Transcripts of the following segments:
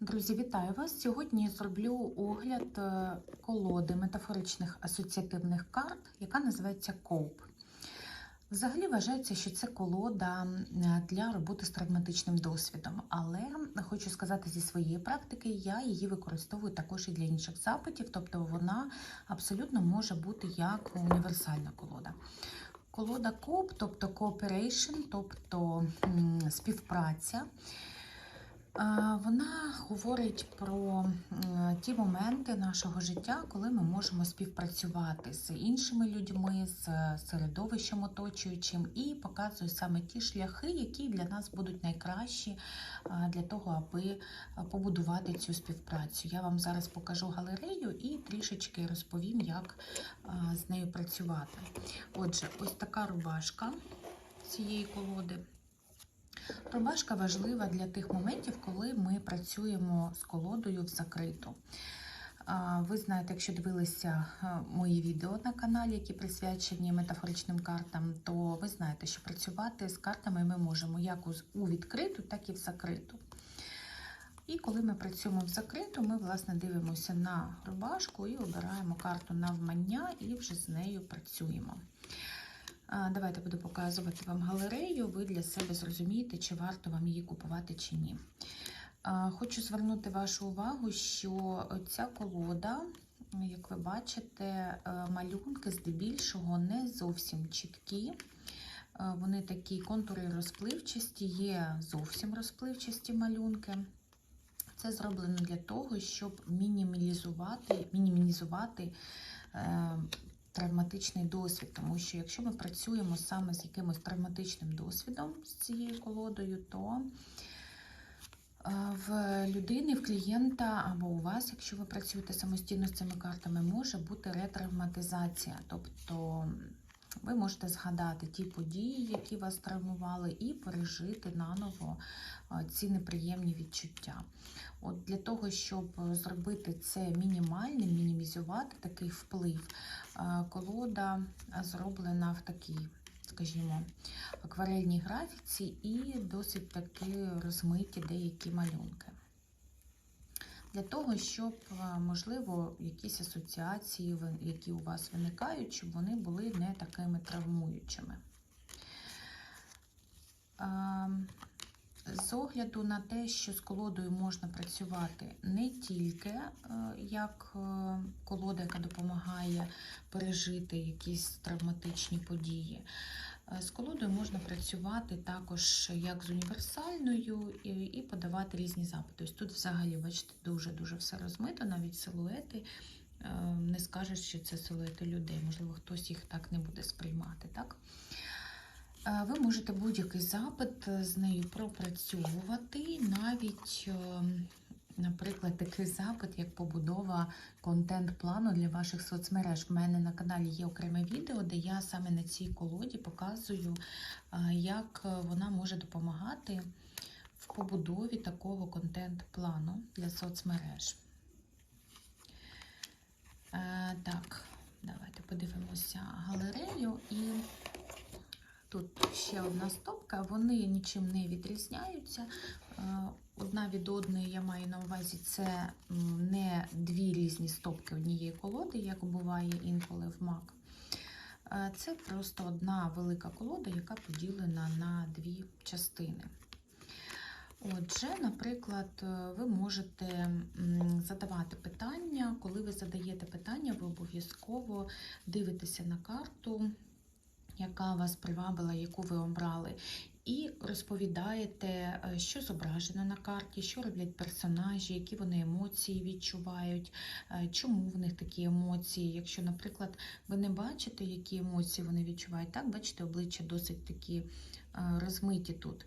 Друзі, вітаю вас! Сьогодні зроблю огляд е, колоди метафоричних асоціативних карт, яка називається Коуп. Взагалі вважається, що це колода для роботи з травматичним досвідом, але хочу сказати зі своєї практики, я її використовую також і для інших запитів, тобто вона абсолютно може бути як універсальна колода. Колода COOP, тобто cooperation, тобто співпраця. Е, Вона говорить про ті моменти нашого життя, коли ми можемо співпрацювати з іншими людьми, з середовищем оточуючим, і показує саме ті шляхи, які для нас будуть найкращі е, для того, аби е, побудувати цю співпрацю. Я вам зараз покажу галерею і трішечки розповім, як е, з нею працювати. Отже, ось така рубашка цієї колоди. Рубашка важлива для тих моментів, коли ми працюємо з колодою в закриту. Ви знаєте, якщо дивилися мої відео на каналі, які присвячені метафоричним картам, то ви знаєте, що працювати з картами ми можемо як у відкриту, так і в закриту. І коли ми працюємо в закриту, ми власне дивимося на рубашку і обираємо карту навмання і вже з нею працюємо. Давайте буду показувати вам галерею. Ви для себе зрозумієте, чи варто вам її купувати чи ні. Хочу звернути вашу увагу, що ця колода, як ви бачите, е, малюнки здебільшого не зовсім чіткі. Е, Вони такі контури розпливчасті, є зовсім розпливчасті малюнки. Це зроблено для того, щоб мінімалізувати, мінімізувати е, травматичний досвід, тому що якщо ми працюємо саме з якимось травматичним досвідом з цією колодою, то е, в людини, в клієнта або у вас, якщо ви працюєте самостійно з цими картами, може бути ретравматизація. Тобто ви можете згадати ті події, які вас травмували, і пережити наново ці неприємні відчуття. От Для того, щоб зробити це мінімальним, мінімізувати такий вплив, колода зроблена в такій, скажімо, акварельній графіці і досить таки розмиті деякі малюнки. Для того, щоб, е, можливо, якісь асоціації, які у вас виникають, щоб вони були не такими травмуючими. Ем, З огляду на те, що з колодою можна працювати не тільки е, як е, колода, яка допомагає пережити якісь травматичні події. Е, З колодою можна працювати також як з універсальною і, подавати різні запити. Ось тут взагалі, бачите, дуже-дуже все розмито, навіть силуети. Е, Не скажеш, що це силуети людей, можливо, хтось їх так не буде сприймати. Так? Е, Ви можете будь-який запит з нею пропрацьовувати, навіть, е, наприклад, такий запит, як побудова контент-плану для ваших соцмереж. В мене на каналі є окреме відео, де я саме на цій колоді показую, е, як вона може допомагати в побудові такого контент-плану для соцмереж. Е, Так, давайте подивимося галерею і. Тут ще одна стопка, вони нічим не відрізняються. Одна від одної я маю на увазі, це не дві різні стопки однієї колоди, як буває інколи в МАК. Е, Це просто одна велика колода, яка поділена на дві частини. Отже, наприклад, е, ви можете задавати питання. Коли ви задаєте питання, ви обов'язково дивитеся на карту яка вас привабила, яку ви обрали, і розповідаєте, е, що зображено на карті, що роблять персонажі, які вони емоції відчувають, е, чому в них такі емоції. Якщо, наприклад, ви не бачите, які емоції вони відчувають, так, бачите, обличчя досить такі е, розмиті тут.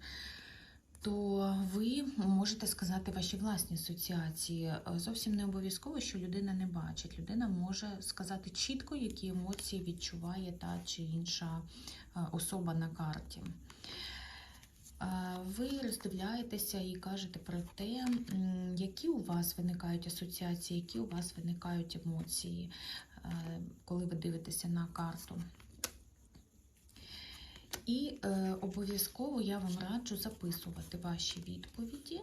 То ви можете сказати ваші власні асоціації. Е, Зовсім не обов'язково, що людина не бачить. Людина може сказати чітко, які емоції відчуває та чи інша е, особа на карті. Е, Ви роздивляєтеся і кажете про те, які у вас виникають асоціації, які у вас виникають емоції, коли ви дивитеся на карту. І е, обов'язково я вам раджу записувати ваші відповіді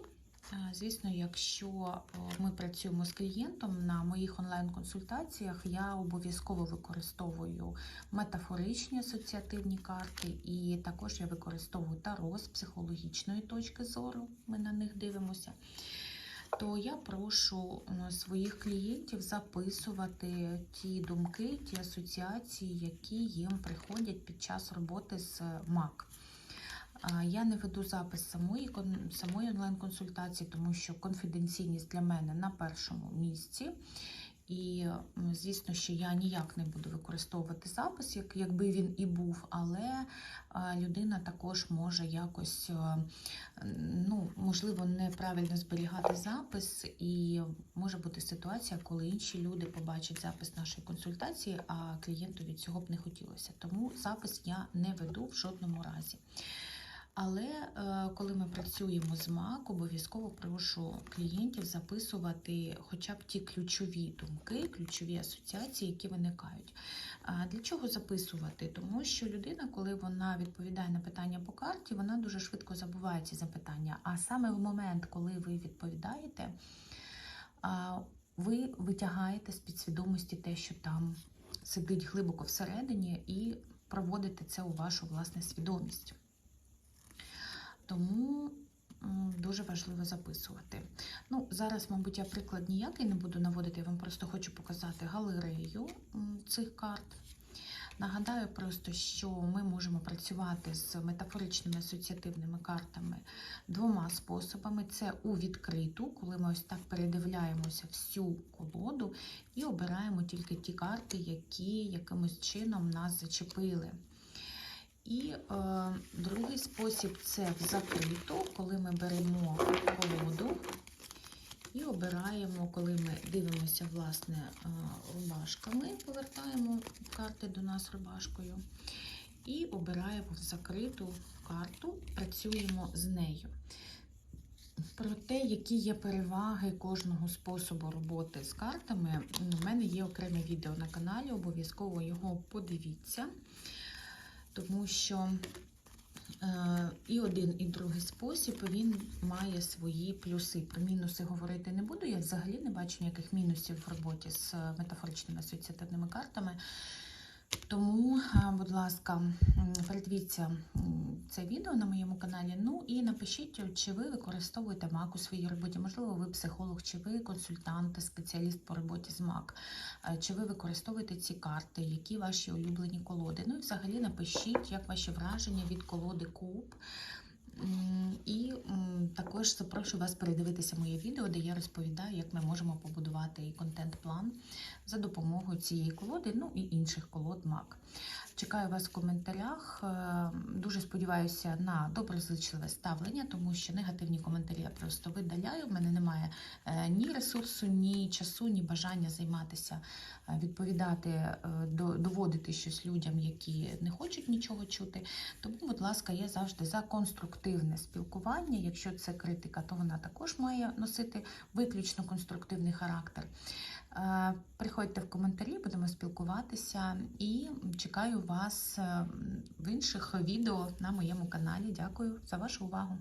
Е, Звісно, якщо е, ми працюємо з клієнтом на моїх онлайн-консультаціях, я обов'язково використовую метафоричні асоціативні карти, і також я використовую таро з психологічної точки зору. Ми на них дивимося. То я прошу е, своїх клієнтів записувати ті думки, ті асоціації, які їм приходять під час роботи з МАК. Я не веду запис самої, самої онлайн-консультації, тому що конфіденційність для мене на першому місці. І, звісно, що я ніяк не буду використовувати запис, як, якби він і був, але людина також може якось, е, ну, можливо, неправильно зберігати запис, і може бути ситуація, коли інші люди побачать запис нашої консультації, а клієнту від цього б не хотілося. Тому запис я не веду в жодному разі. Але е, коли ми працюємо з МАК, обов'язково прошу клієнтів записувати хоча б ті ключові думки, ключові асоціації, які виникають. Для чого записувати? Тому що людина, коли вона відповідає на питання по карті, вона дуже швидко забуває ці запитання. А саме в момент, коли ви відповідаєте, ви витягаєте з підсвідомості те, що там сидить глибоко всередині, і проводите це у вашу власне свідомість. Тому дуже важливо записувати. Ну, зараз, мабуть, я приклад ніякий не буду наводити, я вам просто хочу показати галерею цих карт. Нагадаю просто, що ми можемо працювати з метафоричними асоціативними картами двома способами: це у відкриту, коли ми ось так передивляємося всю колоду і обираємо тільки ті карти, які якимось чином нас зачепили. І е, другий спосіб це в закриту, коли ми беремо колоду і обираємо, коли ми дивимося, власне, е, рубашками, повертаємо карти до нас рубашкою. І обираємо закриту карту, працюємо з нею. Про те, які є переваги кожного способу роботи з картами, у мене є окреме відео на каналі, обов'язково його подивіться тому що е, і один, і другий спосіб він має свої плюси. Про мінуси говорити не буду. Я взагалі не бачу ніяких мінусів в роботі з метафоричними асоціативними картами. Тому, е, ласка, передивіться це відео на моєму каналі. Ну і напишіть, чи ви використовуєте МАК у своїй роботі. Можливо, ви психолог, чи ви консультант, спеціаліст по роботі з МАК, Е, чи ви використовуєте ці карти, які ваші улюблені колоди. Ну і взагалі напишіть, як ваші враження від колоди Куб. І також запрошую вас передивитися моє відео, де я розповідаю, як ми можемо побудувати і контент-план за допомогою цієї колоди, ну і інших колод МАК. Чекаю вас в коментарях. Е, Дуже сподіваюся на доброзичливе ставлення, тому що негативні коментарі я просто видаляю. У мене немає е, ні ресурсу, ні часу, ні бажання займатися, е, відповідати, доводити щось людям, які не хочуть нічого чути. Тому, будь ласка, я завжди за конструктивне спілкування. Якщо це критика, то вона також має носити виключно конструктивний характер. Е, Приходьте в коментарі, будемо спілкуватися і чекаю вас е, в інших відео на моєму каналі. Дякую за вашу увагу.